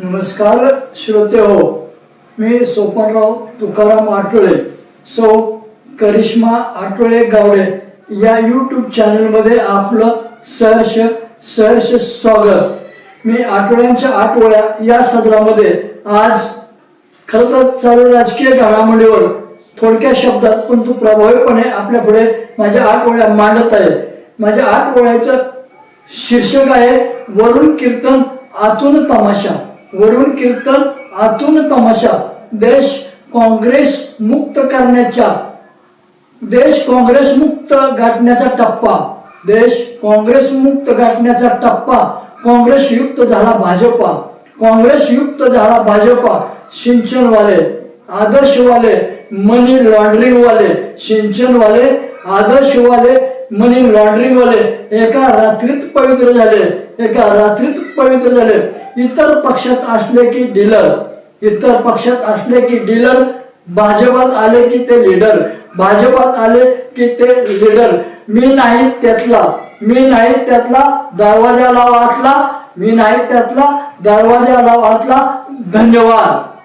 नमस्कार श्रोते हो. मी सोपनराव तुकाराम आठवळे सो करिश्मा आठवळे गावडे. या यूट्यूब चॅनलमध्ये आपलं सहर्ष सहर्ष स्वागत. मी आठवड्यांच्या आठवड्या या सदरामध्ये आज खरं तर चालू राजकीय घडामोडीवर थोडक्या शब्दात पण तू प्रभावीपणे आपल्या पुढे माझ्या आठवड्या मांडत आहे. माझ्या आठवड्याचं शीर्षक आहे वरुण कीर्तन आतून तमाशा. वरून कीर्तन आतून तमाशा. देश काँग्रेस मुक्त करण्याच्या देश काँग्रेस मुक्त गाठण्याचा टप्पा. देश काँग्रेस मुक्त गाठण्याचा टप्पा. काँग्रेस युक्त झाला भाजपा. काँग्रेस युक्त झाला भाजपा. सिंचनवाले आदर्शवाले मनी लॉन्ड्रिंगवाले. सिंचनवाले आदर्शवाले मनी लॉन्ड्रिंगवाले. एका रात्रीत पवित्र झाले. एका रात्रीत पवित्र झाले. इतर पक्षात असले की डीलर इतर पक्षात असले की डीलर भाजपात आले की ते लीडर भाजपात आले की ते लीडर मी नाही त्यातला मी नाही त्यातला दरवाजा लावा आतला मी नाही त्यातला दरवाजा लावा आतला धन्यवाद.